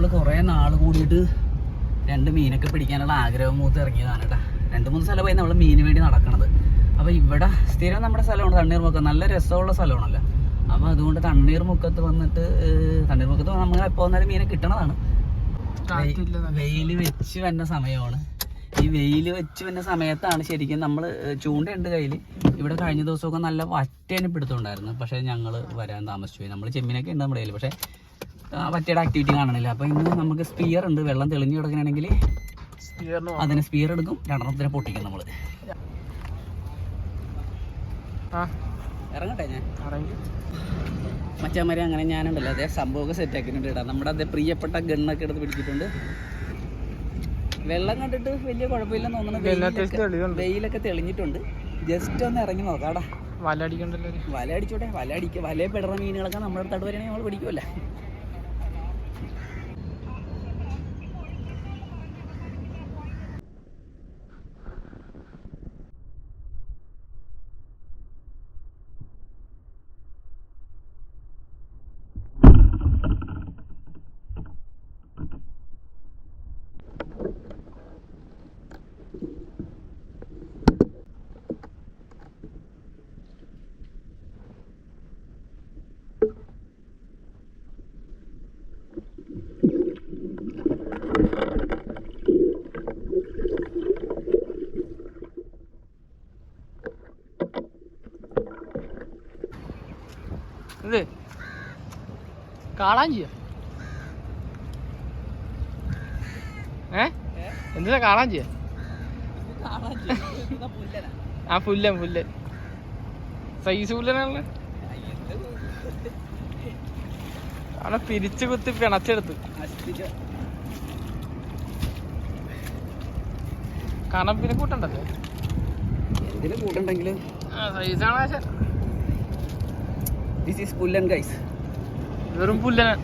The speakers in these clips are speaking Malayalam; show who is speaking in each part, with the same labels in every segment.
Speaker 1: നമ്മൾ കുറേ നാൾ കൂടിയിട്ട് രണ്ട് മീനൊക്കെ പിടിക്കാനുള്ള ആഗ്രഹം മൂത്ത് ഇറങ്ങിയതാണ് കേട്ടോ. രണ്ട് മൂന്ന് സ്ഥലമായി നമ്മൾ മീന് വേണ്ടി നടക്കണത്. അപ്പോൾ ഇവിടെ സ്ഥിരം നമ്മുടെ സ്ഥലമാണ് തണ്ണീർമുക്കം നല്ല രസമുള്ള സ്ഥലമാണല്ലോ. അപ്പോൾ അതുകൊണ്ട് തണ്ണീർമുക്കത്ത് വന്നിട്ട് തണ്ണീർമുക്കത്ത് നമ്മൾ എപ്പോൾ വന്നാലും മീനെ കിട്ടണതാണ്. വെയിൽ വെച്ച് വന്ന സമയമാണ്. ഈ വെയിൽ വെച്ച് വന്ന സമയത്താണ് ശരിക്കും നമ്മൾ ചൂണ്ടയുണ്ട് കയ്യിൽ ഇവിടെ കഴിഞ്ഞ ദിവസമൊക്കെ നല്ല വറ്റേനെ പിടുത്തുണ്ടായിരുന്നു പക്ഷേ ഞങ്ങൾ വരാൻ താമസിച്ചു പോയി. നമ്മൾ ചെമ്മീനൊക്കെ ഉണ്ട് നമ്മുടെ കയ്യിൽ പക്ഷേ ആ വറ്റയുടെ ആക്ടിവിറ്റി കാണണില്ല അപ്പോൾ ഇന്ന് നമുക്ക് സ്പിയർ ഉണ്ട്. വെള്ളം തെളിഞ്ഞു കിടക്കണമെങ്കിൽ അതിന് സ്പിയർ എടുക്കും. രണ്ടെണ്ണത്തിനെ പൊട്ടിക്കും നമ്മൾ ഇറങ്ങട്ടെ ഞാൻ. മച്ചാമാരി അങ്ങനെ ഞാനുണ്ടല്ലോ. അതേ സംഭവമൊക്കെ സെറ്റ് ആക്കിയിട്ടുണ്ട് കേട്ടോ. നമ്മുടെ അതേ പ്രിയപ്പെട്ട ഗണ്ണൊക്കെ എടുത്ത് പിടിച്ചിട്ടുണ്ട്. വെള്ളം കണ്ടിട്ട് വലിയ കുഴപ്പമില്ലെന്ന് തോന്നുന്നു. വെയിലൊക്കെ- തെളിഞ്ഞിട്ടുണ്ട്. ജസ്റ്റ് ഒന്ന് ഇറങ്ങി നോക്കാടാ
Speaker 2: വല അടിക്കണ്ടല്ലോ.
Speaker 1: വല അടിച്ചോട്ടെ. വല അടിക്കുക വലയെ പെടുന്ന മീനുകളൊക്കെ നമ്മുടെ അടുത്ത് വരികയാണെങ്കിൽ നമ്മൾ പിടിക്കുമല്ലോ
Speaker 2: ഇത് കാളാഞ്ചിയോ ഏ? എന്തിനാ കാളാഞ്ചിയോ ആ പുല്ലൻ പുല്ലൻ. സൈസ് പുല്ലനാണല്ലേ. അവിടെ പിരിച്ചു കുത്തി പിണച്ചെടുത്ത്. കാരണം പിന്നെ കൂട്ടണ്ടല്ലോ. ആ സൈസാണ്? ആശാൻ
Speaker 1: ദിസ് ഈസ് പുല്ലൻ ഗൈസ്
Speaker 2: വെറും പുല്ലൻ.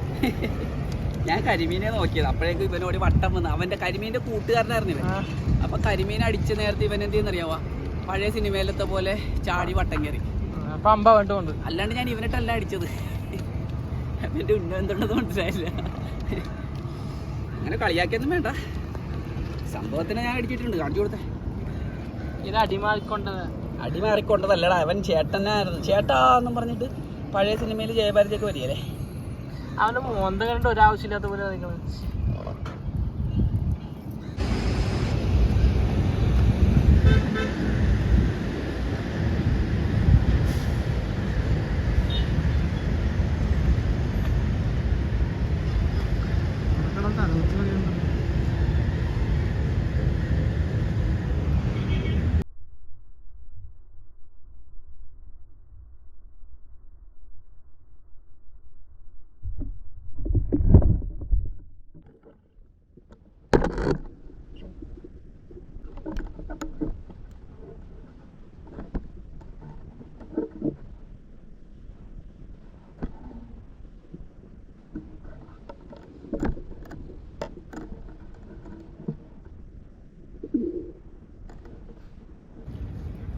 Speaker 1: ഞാൻ കരിമീനെ നോക്കിയത്. അപ്പോഴേക്കും ഇവനോട് വട്ടം വന്ന്. അവന്റെ കരിമീന്റെ കൂട്ടുകാരനായിരുന്നു ഇവൻ
Speaker 2: ആ,
Speaker 1: അപ്പൊ കരിമീൻ അടിച്ച നേരത്തെ ഇവൻ എന്ത് ചെയ്യുന്നറിയാവാ? പഴയ സിനിമയിലത്തെ പോലെ ചാടി വട്ടം കയറി. അല്ലാണ്ട് ഞാൻ ഇവനിട്ടല്ല അടിച്ചത്. അവന്റെ ഉന്ന എന്തുണ്ടെന്ന് മനസ്സിലായില്ല. അങ്ങനെ കളിയാക്കിയൊന്നും വേണ്ട. സംഭവത്തിന് ഞാൻ അടിച്ചിട്ടുണ്ട്. കാണിച്ചു കൊടുത്തേ.
Speaker 2: ഇത് അടിമാറിക്കൊണ്ടത്.
Speaker 1: അടിമാറിക്കൊണ്ടതല്ലടാ. അവൻ ചേട്ടനായിരുന്നു. ചേട്ടാ എന്നും പറഞ്ഞിട്ട് പഴയ സിനിമയിൽ ജയഭാരതിയൊക്കെ വരികയല്ലേ?
Speaker 2: അവന്റെ മോന്ത കണ്ട് ഒരാവശ്യമില്ലാത്ത പോലെ നിൽക്കുന്നത്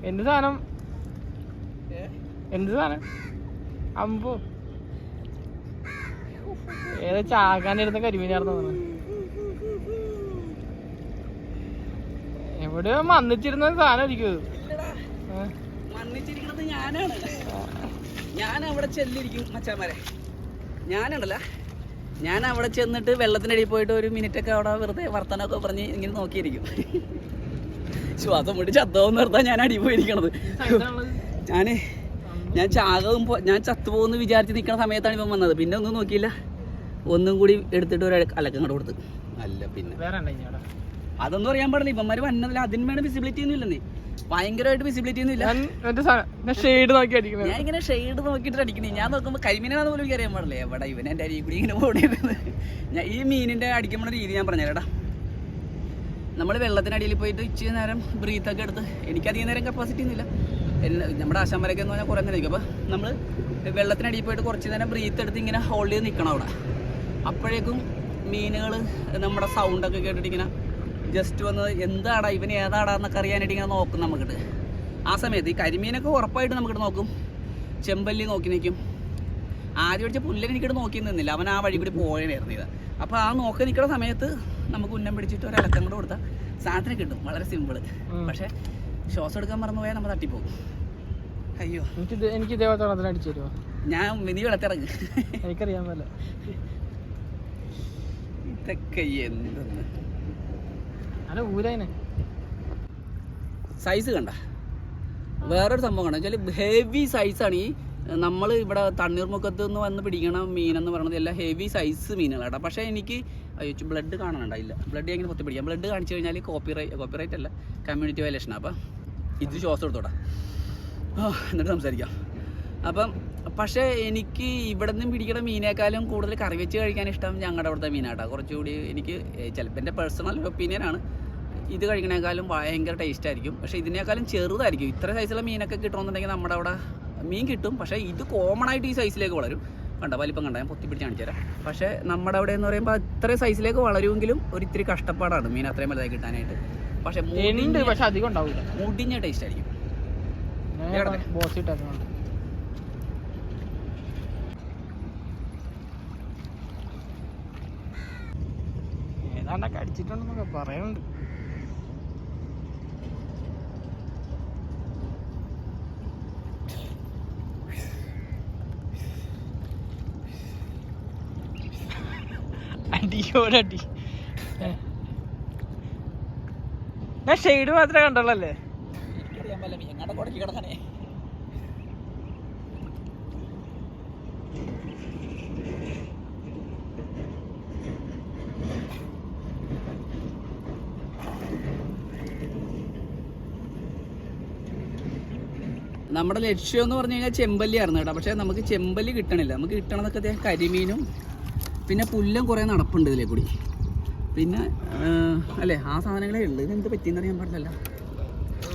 Speaker 2: എന്ത് സാധനം? എന്ത് സാധനം? അമ്പോ. ഏതാ ചാകാനിരുന്ന കരിമീനാർന്നു തോന്നുന്നു. എവിടെ മന്നിച്ചിരുന്ന സാധനം ഇരിക്കും. ഏ?
Speaker 1: ഞാനാണ് ഞാൻ അവിടെ ചെല്ലിരിക്കും മച്ചാമാരെ. ഞാനുണ്ടല്ല ഞാൻ അവിടെ ചെന്നിട്ട് വെള്ളത്തിനടിയിൽ പോയിട്ട് ഒരു മിനിറ്റ് ഒക്കെ അവിടെ വെറുതെ വർത്തനമൊക്കെ പറഞ്ഞ് ഇങ്ങനെ നോക്കിയിരിക്കും. ശ്വാസം വിട്ട് ചത്തോന്ന് നിർത്താൻ ഞാൻ അടി പോയിരിക്കണത്. ഞാൻ ഞാൻ ചാകവും ഞാൻ ചത്തുപോകുന്ന വിചാരിച്ച് നിൽക്കുന്ന സമയത്താണ് ഇവൻ വന്നത്. പിന്നെ ഒന്നും നോക്കിയില്ല. ഒന്നും കൂടി എടുത്തിട്ട് ഒരു അലക്കം കൂടെ കൊടുത്ത്. അല്ല പിന്നെ. അതൊന്നും അറിയാൻ പാടില്ല. ഇവന്മാര് വന്നതില്ല അതിന് വേണം വിസിബിലിറ്റി ഒന്നും ഇല്ലെന്നേ. ഭയങ്കരമായിട്ട് വിസിബിലിറ്റി ഒന്നും ഇല്ല.
Speaker 2: ഷെയ്ഡ് നോക്കി അടിക്കുന്നത്
Speaker 1: ഞാൻ ഇങ്ങനെ ഷെയ്ഡ് നോക്കിയിട്ട് അടിക്കണേ. ഞാൻ നോക്കുമ്പോൾ കരിമീനാണെന്ന് പോലും എനിക്ക് അറിയാൻ പാടില്ല. എവിടെ ഇവൻ എന്റെ അരിയിൽ കൂടി ഇങ്ങനെ ഓടിയിരുന്നത് ഞാൻ ഈ മീനിന്റെ അടിക്കുമ്പോൾ രീതി ഞാൻ പറഞ്ഞുതരാടാ നമ്മൾ വെള്ളത്തിനടിയിൽ പോയിട്ട് ഇച്ചിരി നേരം ബ്രീത്തൊക്കെ എടുത്ത് എനിക്കധികം നേരം കപ്പാസിറ്റി ഒന്നുമില്ല. നമ്മുടെ ആശാമ്പരൊക്കെ എന്ന് പറഞ്ഞാൽ കുറേ നേരം നിൽക്കും അപ്പോൾ നമ്മൾ വെള്ളത്തിനടിയിൽ പോയിട്ട് കുറച്ച് നേരം ബ്രീത്ത് എടുത്ത് ഇങ്ങനെ ഹോൾഡ് ചെയ്ത് നിൽക്കണം അവിടെ. അപ്പോഴേക്കും മീനുകൾ നമ്മുടെ സൗണ്ടൊക്കെ കേട്ടിട്ട് ഇങ്ങനെ ജസ്റ്റ് വന്ന് എന്താടാ ഇവന് ഏതാടാ എന്നൊക്കെ അറിയാനായിട്ട് ഇങ്ങനെ നോക്കും നമുക്കിട്ട്. ആ സമയത്ത് ഈ കരിമീനൊക്കെ ഉറപ്പായിട്ട് നമുക്കിട്ട് നോക്കും. ചെമ്പല്ലി നോക്കി നിൽക്കും ആദ്യം പിടിച്ച പുല്ലൻ എനിക്കിട്ട് നോക്കി നിന്നില്ല. അവൻ ആ വഴി കൂടി പോയതായിരുന്നു ഇത്. അപ്പോൾ ആ നോക്കി നിൽക്കുന്ന സമയത്ത് നമുക്ക് ഉന്നം പിടിച്ചിട്ട് ഒരു ഇളക്കം കൂടെ കൊടുത്താൽ സാധനം കിട്ടും. വളരെ
Speaker 2: സിമ്പിൾ
Speaker 1: പക്ഷെ ശ്വാസം എടുക്കാൻ മറന്നു പോയാൽ നമ്മൾ തട്ടിപ്പോകും. അയ്യോ.
Speaker 2: എനിക്ക് എനിക്ക് ഇതേപോലത്തെ അടിച്ചു തരുമോ
Speaker 1: ഞാൻ മിനി വെള്ളത്തിറങ്ങ്.
Speaker 2: എനിക്കറിയാൻ പോലെ
Speaker 1: ഇതൊക്കെ എന്തെന്ന്?
Speaker 2: അല്ല ഊരതിനെ
Speaker 1: സൈസ് കണ്ട. വേറൊരു സംഭവം കണ്ട. വെച്ചാൽ ഹെവി സൈസാണ് ഈ നമ്മൾ ഇവിടെ തണ്ണീർമുഖത്ത് നിന്ന് വന്ന് പിടിക്കണ മീനെന്ന് പറയുന്നത് എല്ലാം ഹെവി സൈസ് മീനുകളാണ് പക്ഷേ എനിക്ക് അയച്ചു ബ്ലഡ് കാണാനുണ്ടായില്ല. ബ്ലഡ് എങ്ങനെ പൊത്തി പിടിക്കാം. ബ്ലഡ് കാണിച്ചു കഴിഞ്ഞാൽ കോപ്പിറൈറ്റ് കോപ്പിറൈറ്റ് അല്ല കമ്മ്യൂണിറ്റി വയലേഷൻ അപ്പം ഇത് ശ്വാസം എടുത്തോടാ. ആ, എന്നിട്ട് സംസാരിക്കാം. അപ്പം പക്ഷേ എനിക്ക് ഇവിടെ നിന്നും പിടിക്കുന്ന മീനേക്കാളും കൂടുതൽ കറി വെച്ച് കഴിക്കാൻ ഇഷ്ടം ഞങ്ങളുടെ അവിടുത്തെ മീനാട്ടോ. കുറച്ചുകൂടി എനിക്ക് ചിലപ്പോൾ എന്റെ പേഴ്സണൽ ഒപ്പീനിയനാണ് ഇത് കഴിക്കണേക്കാളും ഭയങ്കര ടേസ്റ്റ് ആയിരിക്കും. പക്ഷേ ഇതിനേക്കാളും ചെറുതായിരിക്കും. ഇത്ര സൈസുള്ള മീനൊക്കെ കിട്ടണമെന്നുണ്ടെങ്കിൽ നമ്മുടെ അവിടെ മീൻ കിട്ടും. പക്ഷേ ഇത് കോമൺ ആയിട്ട് ഈ സൈസിലേക്ക് വളരും. കണ്ട? വലിപ്പം കണ്ട? ഞാൻ പൊത്തിപ്പിടിച്ച് കാണിച്ചു തരാം. പക്ഷേ നമ്മുടെ അവിടെ എന്ന് പറയുമ്പോൾ അത്ര സൈസിലേക്ക് വളരുമെങ്കിലും ഒരു ഇത്തിരി കഷ്ടപ്പാടാണ് മീൻ അത്രയും വലുതായി കിട്ടാനായിട്ട്. പക്ഷേ
Speaker 2: പക്ഷേ അധികം ഉണ്ടാവില്ല
Speaker 1: മുടിഞ്ഞ ടേസ്റ്റ് ആയിരിക്കും.
Speaker 2: ഏതാണ്ടൊക്കെ അടിച്ചിട്ടുണ്ടെന്നൊക്കെ പറയുന്നുണ്ട് അടിയോടടി ഞാൻ ഷെയ്ഡ് മാത്രമേ
Speaker 1: കണ്ടുള്ളല്ലേ? നമ്മുടെ ലക്ഷ്യം എന്ന് പറഞ്ഞു കഴിഞ്ഞാൽ ചെമ്പല്ലി ആയിരുന്നു കേട്ടോ. പക്ഷെ നമുക്ക് ചെമ്പല്ലി കിട്ടണില്ല. നമുക്ക് കിട്ടണതൊക്കെ കരിമീനും പിന്നെ പുല്ലും കുറേ നടപ്പുണ്ട് ഇതിലേ കൂടി. പിന്നെ അല്ലേ ആ സാധനങ്ങളെ ഉള്ളൂ. ഇത് എന്ത് പറ്റിയെന്ന് അറിയാൻ പാടില്ല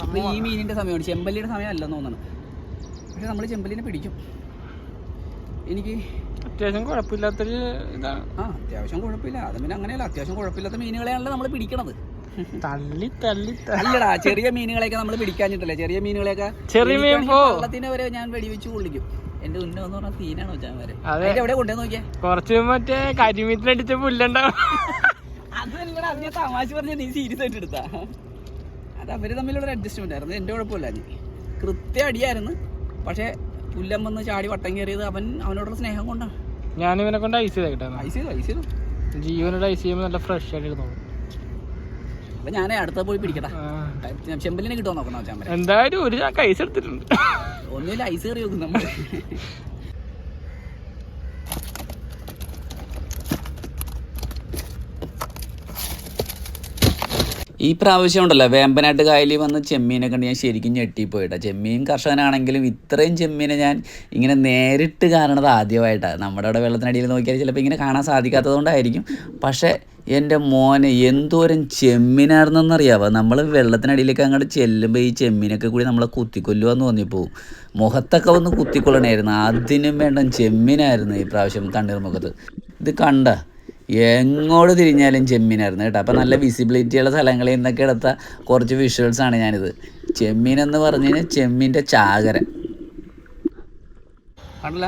Speaker 1: അപ്പോൾ ഈ മീനിന്റെ സമയമാണ് ചെമ്പല്ലിയുടെ സമയമല്ലെന്ന് തോന്നണം. പക്ഷെ നമ്മൾ ചെമ്പല്ലിനെ പിടിക്കും. എനിക്ക്
Speaker 2: അത്യാവശ്യം കുഴപ്പമില്ലാത്തൊരു ഇതാണ്
Speaker 1: ആ അത്യാവശ്യം കുഴപ്പമില്ല. അത് പിന്നെ അങ്ങനെയല്ല. അത്യാവശ്യം കുഴപ്പമില്ലാത്ത മീനുകളെയാണല്ലോ നമ്മൾ പിടിക്കണത്.
Speaker 2: തള്ളി തള്ളി തള്ളിടാ
Speaker 1: അല്ലടാ ചെറിയ മീനുകളെയൊക്കെ നമ്മൾ പിടിക്കാഞ്ഞിട്ടല്ലേ? ചെറിയ മീനുകളെയൊക്കെ
Speaker 2: ചെറിയ മീൻ.
Speaker 1: വെള്ളത്തിനെ വരെ ഞാൻ വെടിവെച്ച് കൊള്ളിക്കും. എന്റെ ഉന്നം എന്ന് പറഞ്ഞാൽ സീനാണ് വെച്ചാൽ
Speaker 2: അതെ.
Speaker 1: എവിടെ കൊണ്ടേ നോക്കിയാ?
Speaker 2: കുറച്ച് മറ്റേ കരിമീത്തിനടിച്ച പുല്ലുണ്ടാവും.
Speaker 1: അതല്ലടാ അത് ഞാൻ തമാശ പറഞ്ഞ നീ സീരിയസ് ആയിട്ട് എടുത്താ. അത് അവർ തമ്മിലുള്ള അഡ്ജസ്റ്റ്മെന്റ് ആയിരുന്നു. എന്റെ കുഴപ്പമില്ല നീ കൃത്യ അടിയായിരുന്നു. പക്ഷെ പുല്ലം വന്ന് ചാടി വട്ടം കയറിയത് അവൻ അവനോടുള്ള സ്നേഹം കൊണ്ടാണ്
Speaker 2: ഞാൻ ഇവനെ കൊണ്ട് ഐസ് ചെയ്തേക്കട്ടെ
Speaker 1: ഐസ് ചെയ്തു ഐസ് ചെയ്തു.
Speaker 2: ജീവനോട് ഐസ് ചെയ്യുമ്പോൾ നല്ല ഫ്രഷ് ആയിട്ട് ഇരുന്നോളും
Speaker 1: അപ്പൊ ഞാൻ അടുത്ത പോയി പിടിക്കട്ടെ. ചെമ്പലിനെ കിട്ടുമോ നോക്കണം വരെ
Speaker 2: എന്തായാലും ഒരു ഞാൻ എടുത്തിട്ടുണ്ട്.
Speaker 1: ഒന്നുമില്ല ഐസ് കയറി നോക്കും നമ്മൾ ഈ പ്രാവശ്യം ഉണ്ടല്ലോ വേമ്പനാട്ട് കായലിൽ വന്ന് ചെമ്മീനെ കണ്ട് ഞാൻ ശരിക്കും ഞെട്ടിപ്പോയിട്ടാ. ചെമ്മീൻ കർഷകനാണെങ്കിലും ഇത്രയും ചെമ്മീനെ ഞാൻ ഇങ്ങനെ നേരിട്ട് കാണണത് ആദ്യമായിട്ടാണ് നമ്മുടെ അവിടെ വെള്ളത്തിനടിയിൽ നോക്കിയാൽ ചിലപ്പോൾ ഇങ്ങനെ കാണാൻ സാധിക്കാത്തതുകൊണ്ടായിരിക്കും പക്ഷേ എന്റെ മോനെ എന്തോരം ചെമ്മീനായിരുന്നെന്നറിയാവോ? നമ്മൾ വെള്ളത്തിനടിയിലേക്ക് അങ്ങോട്ട് ചെല്ലുമ്പോൾ ഈ ചെമ്മീനൊക്കെ കൂടി നമ്മളെ കുത്തിക്കൊല്ലുമെന്ന് തോന്നിപ്പോവും. മുഖത്തൊക്കെ വന്ന് കുത്തിക്കൊള്ളണമായിരുന്നു അതിനും വേണ്ട ചെമ്മീനായിരുന്നു ഈ പ്രാവശ്യം തണ്ണീർമുഖത്ത് ഇത് കണ്ട എങ്ങോട്ട് തിരിഞ്ഞാലും ചെമ്മീനായിരുന്നു കേട്ടോ. അപ്പം നല്ല വിസിബിലിറ്റിയുള്ള സ്ഥലങ്ങളിൽ നിന്നൊക്കെ എടുത്ത കുറച്ച് വിഷ്വൽസാണ് ഞാനിത്. ചെമ്മീൻ എന്ന് പറഞ്ഞു കഴിഞ്ഞാൽ ചെമ്മീന്റെ ചാകര ആണല്ല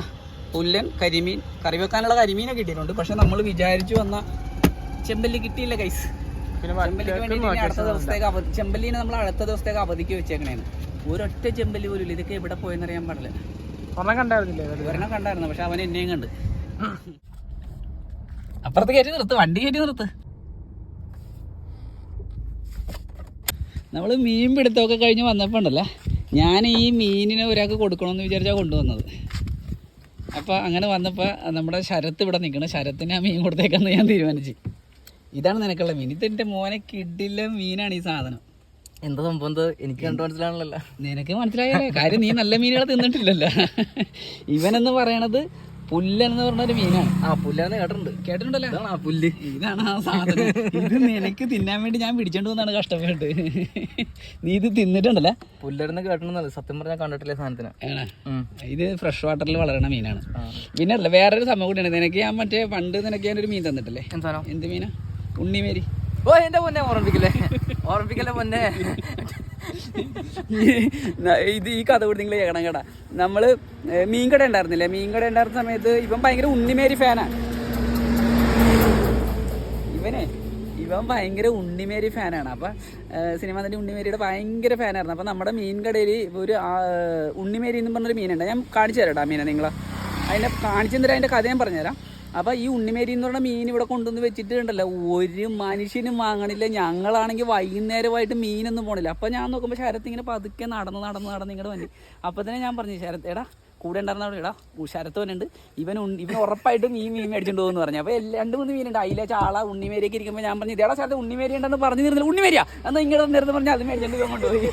Speaker 1: പുല്ലൻ കരിമീൻ കറി വെക്കാനുള്ള കരിമീനൊക്കെ കിട്ടിയിട്ടുണ്ട്. പക്ഷെ നമ്മൾ വിചാരിച്ചു വന്ന ചെമ്പല്ലി കിട്ടിയില്ല കൈസ് അടുത്ത ദിവസത്തേക്ക് അവധി ചെമ്പല്ലിനെ നമ്മൾ അടുത്ത ദിവസത്തേക്ക് അവധിക്ക് വെച്ചേക്കണേന്ന്. ഒരൊറ്റ ചെമ്പല്ലി പോലും ഇതൊക്കെ എവിടെ പോയെന്നറിയാൻ പാടില്ല.
Speaker 2: ഒരെണ്ണം കണ്ടായിരുന്നില്ലേ?
Speaker 1: ഒരെണ്ണം കണ്ടായിരുന്നു. പക്ഷെ അവൻ എന്നെയും കണ്ട്. അപ്പുറത്ത് കയറ്റി നിർത്ത് വണ്ടി കയറ്റി നിർത്ത്. നമ്മൾ മീൻ പിടുത്തമൊക്കെ കഴിഞ്ഞ് വന്നപ്പോൾ ഉണ്ടല്ലോ ഞാൻ ഈ മീനിനെ ഒരാൾക്ക് കൊടുക്കണമെന്ന് വിചാരിച്ചാൽ കൊണ്ടുവന്നത്. അപ്പോൾ അങ്ങനെ വന്നപ്പോൾ നമ്മുടെ ശരത്ത് ഇവിടെ നിൽക്കണം ശരത്തിന് ആ മീൻ കൊടുത്തേക്കാന്ന് ഞാൻ തീരുമാനിച്ചു. ഇതാണ് നിനക്കുള്ള മീൻ. ഇതെന്റെ മോനെ കിഡില്ല മീനാണ് ഈ സാധനം.
Speaker 2: എന്താ സംഭവം? എനിക്ക് കണ്ടു മനസ്സിലാണല്ലോ
Speaker 1: നിനക്ക് മനസ്സിലായല്ലേ കാര്യം നീ നല്ല മീനുകൾ തിന്നിട്ടില്ലല്ലോ. ഇവനെന്ന് പറയണത് പുല്ലൻ എന്ന് പറഞ്ഞ ഒരു മീനാണ്.
Speaker 2: ആ പുല്ലാന്ന് കേട്ടിട്ടുണ്ട്.
Speaker 1: കേട്ടിട്ടുണ്ടല്ലോ.
Speaker 2: ആ പുല്ല്.
Speaker 1: ഇതാണ് ആ സാധനം. ഇത് നിനക്ക് തിന്നാൻ വേണ്ടി ഞാൻ പിടിച്ചോണ്ട് വന്നാണ് കഷ്ടപ്പെട്ട്. നീ ഇത് തിന്നിട്ടുണ്ടല്ലേ?
Speaker 2: പുല്ലെന്ന് കേട്ടിട്ടുണ്ടല്ലോ സത്യം പറഞ്ഞാൽ കണ്ടിട്ടില്ല സാധനത്തിന്?
Speaker 1: ഇത് ഫ്രഷ് വാട്ടറിൽ വളരണ മീനാണ്. പിന്നെ അല്ല വേറൊരു സംഭവം കൂടിയാണ്. നിനക്ക് ഞാൻ മറ്റേ പണ്ട് നിനക്ക് ഞാനൊരു മീൻ തന്നിട്ടില്ലേ?
Speaker 2: എന്താണോ
Speaker 1: എന്ത് മീനാ? ഉണ്ണിമേരി.
Speaker 2: ഓ എന്റെ പൊന്നെ ഓർമ്മിപ്പിക്കല്ലേ? ഓർമ്മിപ്പിക്കല്ലേ പൊന്നെ?
Speaker 1: ഇത് ഈ കഥ കൂടി നിങ്ങൾ കേൾക്കണം കേടാ നമ്മൾ മീൻകട ഉണ്ടായിരുന്നില്ലേ? മീൻകട ഉണ്ടായിരുന്ന സമയത്ത് ഇവൻ ഭയങ്കര ഉണ്ണിമേരി ഫാനാണ് ഇവനെ ഇവൻ ഭയങ്കര ഉണ്ണിമേരി ഫാനാണ് അപ്പം സിനിമ നടി ഉണ്ണിമേരിയുടെ ഭയങ്കര ഫാനായിരുന്നു അപ്പം നമ്മുടെ മീൻ കടയിൽ ഒരു ഉണ്ണിമേരി എന്ന് പറഞ്ഞൊരു മീനുണ്ട്. ഞാൻ കാണിച്ചു തരാം മീനെ നിങ്ങളെ. അതിന്റെ കാണിച്ചു തരാം അതിന്റെ കഥ ഞാൻ പറഞ്ഞുതരാം. അപ്പോൾ ഈ ഉണ്ണിമേരി എന്ന് പറഞ്ഞ മീൻ ഇവിടെ കൊണ്ടുവന്ന് വെച്ചിട്ട് ഉണ്ടല്ലോ ഒരു മനുഷ്യനും വാങ്ങണില്ല. ഞങ്ങളാണെങ്കിൽ വൈകുന്നേരമായിട്ട് മീനൊന്നും പോണില്ല. അപ്പോൾ ഞാൻ നോക്കുമ്പോൾ ശരത്ത് ഇങ്ങനെ പതുക്കെ നടന്ന് നടന്ന് നടന്ന് ഇങ്ങോട്ട് വന്നി. അപ്പോൾ തന്നെ ഞാൻ പറഞ്ഞു ശരത്ത് എടാ കൂടെ ഉണ്ടായിരുന്നവിടെ ഇടാ ശരത്ത് വന്നുണ്ട് ഇവൻ ഇവൻ ഉറപ്പായിട്ടും ഈ മീൻ മേടിച്ചിട്ട് പോകുന്നു പറഞ്ഞു. അപ്പോൾ രണ്ട് മൂന്ന് മീനുണ്ട്. അതിലെ ചാള ഉണ്ണിമേരിയൊക്കെ ഇരിക്കുമ്പോൾ ഞാൻ പറഞ്ഞു ഇതേടാ ശരത്ത് ഉണ്ണിമേരി ഉണ്ടെന്ന് പറഞ്ഞു തരുന്നില്ല ഉണ്ണിമേരിയാ. എന്നാൽ ഇങ്ങനെ പറഞ്ഞു പറഞ്ഞാൽ അത് മേടിച്ചിട്ട് കൊണ്ടുപോയി.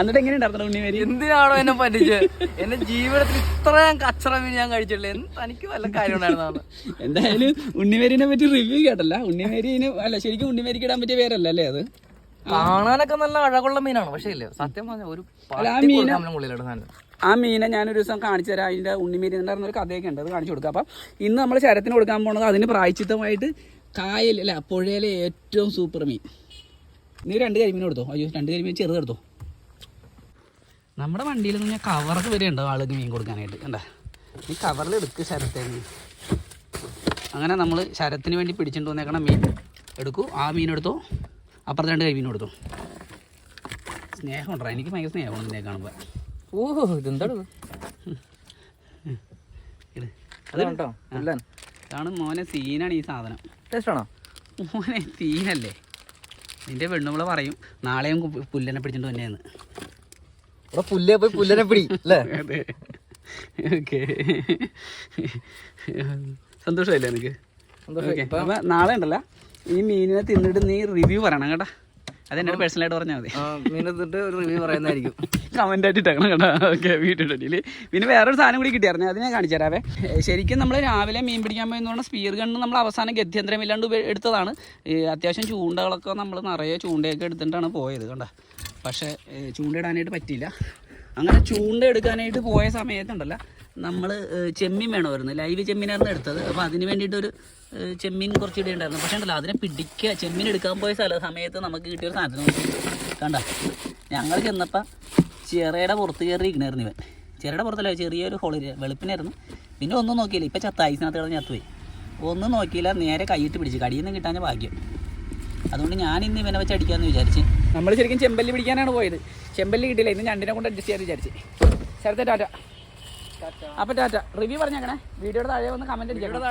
Speaker 1: എന്നിട്ട് എങ്ങനെ ഉണ്ടായിരുന്നു ഉണ്ണിമേരി?
Speaker 2: എന്തിനാണോ എന്നെ പറ്റിച്ച്? എന്റെ ജീവിതത്തിൽ ഇത്രയും കച്ചറ മീൻ ഞാൻ കഴിച്ചിട്ടില്ല. എന്ത് തനിക്ക് വല്ല കാര്യം
Speaker 1: എന്തായാലും ഉണ്ണിമേരിനെ പറ്റി റിവ്യൂ കേട്ടല്ല. ഉണ്ണിമേരിന് അല്ല ശരിക്കും ഉണ്ണിമേരിക്ക് ഇടാൻ പറ്റിയ പേരല്ല അല്ലേ അത്?
Speaker 2: കാണാനൊക്കെ നല്ല അഴകുള്ള മീനാണ്. പക്ഷേ ഇല്ലേ സത്യം പറഞ്ഞ ഒരു
Speaker 1: ആ മീന്. ആ ഞാനൊരു ദിവസം കാണിച്ചു തരാം. അതിന്റെ ഉണ്ണിമേരി ഉണ്ടായിരുന്ന ഒരു കഥയൊക്കെ ഉണ്ട്. അത് കാണിച്ചു കൊടുക്കുക അപ്പം ഇന്ന് നമ്മൾ ശരത്തിന് കൊടുക്കാൻ പോണത് അതിന് പ്രായച്ചിത്തമായിട്ട് കായൽ അല്ല പുഴയിലെ ഏറ്റവും സൂപ്പർ മീൻ. നീ രണ്ട് കരിമീൻ കൊടുത്തോ? അയ്യോ രണ്ട് കരിമീൻ ചെറുതെടുത്തോ നമ്മുടെ വണ്ടിയിൽ നിന്ന് ഞാൻ കവറൊക്കെ വരെ ഉണ്ടാവും ആൾക്ക് മീൻ കൊടുക്കാനായിട്ട്. കണ്ട? ഈ കവറിൽ എടുക്ക് ശരത്തേന്ന് അങ്ങനെ നമ്മൾ ശരത്തിന് വേണ്ടി പിടിച്ചിട്ട് വന്നേക്കണ മീൻ എടുക്കൂ. ആ മീൻ എടുത്തോ അപ്പുറത്തെ രണ്ട് കൈ മീൻ സ്നേഹം ഉണ്ടോ എനിക്ക് ഭയങ്കര സ്നേഹമാണ് ഇതിനെ കാണുമ്പോൾ
Speaker 2: ഓഹോ ഇതെന്താണ് ഇത്? അതാണ്
Speaker 1: ഇതാണ് മോനെ സീനാണ് ഈ സാധനം.
Speaker 2: ടേസ്റ്റ് ആണോ
Speaker 1: മോനെ സീനല്ലേ? നിന്റെ പെണ്ണുമ്പളെ പറയും നാളെയും പുല്ലനെ പിടിച്ചിട്ട് തന്നെയെന്ന്
Speaker 2: ഇവിടെ പുല്ലേ പോയി പുല്ലനെ പിടി അല്ലേ?
Speaker 1: അതെ. ഓക്കെ. എനിക്ക്. ഓക്കെ. അപ്പം നാളെ ഉണ്ടല്ല. ഈ മീനിനെ തിന്നിട്ട് നീ റിവ്യൂ പറയണം കേട്ടാ. അതെന്നോട് പേഴ്സണലായിട്ട് പറഞ്ഞാൽ മതി.
Speaker 2: മീനെ മീൻ എടുത്തിട്ട് ഒരു റിവ്യൂ പറയുന്നതായിരിക്കും.
Speaker 1: കമന്റ് ആയിട്ട് ഇട്ടേക്കണം കേട്ടോ. ഓക്കെ വീട്ടിൽ പിന്നെ വേറൊരു സാധനം കൂടി കിട്ടിയായിരുന്നു. അത് ഞാൻ കാണിച്ചു തരാവേ. ശരിക്കും നമ്മൾ രാവിലെ മീൻ പിടിക്കാൻ പോയെന്ന് പറഞ്ഞാൽ സ്പീർ ഗണ്ണ് നമ്മൾ അവസാനം ഗത്യന്തരമില്ലാണ്ട് ഇല്ലാണ്ട് എടുത്തതാണ്. അത്യാവശ്യം ചൂണ്ടകളൊക്കെ നമ്മൾ നിറയെ ചൂണ്ടയൊക്കെ എടുത്തിട്ടാണ് പോയത് കണ്ട. പക്ഷേ ചൂണ്ടയിടാനായിട്ട് പറ്റിയില്ല. അങ്ങനെ ചൂണ്ട എടുക്കാനായിട്ട് പോയ സമയത്തുണ്ടല്ല നമ്മൾ ചെമ്മീൻ വേണമായിരുന്നു. ലൈവ് ചെമ്മീനായിരുന്നു എടുത്തത്. അപ്പോൾ അതിന് വേണ്ടിയിട്ടൊരു ചെമ്മീൻ കുറച്ച് ഇടയുണ്ടായിരുന്നു. പക്ഷേ ഉണ്ടല്ലോ അതിനെ പിടിക്കുക ചെമ്മീൻ എടുക്കാൻ പോയ സ്ഥല സമയത്ത് നമുക്ക് കിട്ടിയൊരു സാധനം കണ്ട? ഞങ്ങൾ ചെന്നപ്പോൾ ചെറയുടെ പുറത്ത് കയറി ഇരിക്കണായിരുന്നു ഇവൻ. ചെറയുടെ പുറത്തല്ല ചെറിയൊരു ഹോളിൽ വെളുപ്പിനായിരുന്നു. പിന്നെ ഒന്നും നോക്കിയില്ല. ഇപ്പം ചത്ത ഐസിനകത്ത് കിടന്ന് ചത്തുപോയി. ഒന്നും നോക്കിയില്ല നേരെ കൈയിട്ട് പിടിച്ച്. കടിയിൽ നിന്ന് കിട്ടാൻ ഭാഗ്യം. അതുകൊണ്ട് ഞാൻ ഇന്ന് ഇവനെ വെച്ച് അടിക്കാമെന്ന് വിചാരിച്ച്. നമ്മൾ ശരിക്കും ചെമ്പല്ലി പിടിക്കാനാണ് പോയത്. ചെമ്പല്ലി കിട്ടിയില്ല ഇന്ന് ഞണ്ടിനെ കൊണ്ട് അഡ്ജസ്റ്റ് ചെയ്യാൻ വിചാരിച്ച്. ശരത്തെ ടാറ്റ. അപ്പം ടാറ്റ റിവ്യൂ പറഞ്ഞേക്കണേ. വീഡിയോയുടെ താഴെ വന്ന്
Speaker 2: കമന്റ് അടിച്ചേക്കണം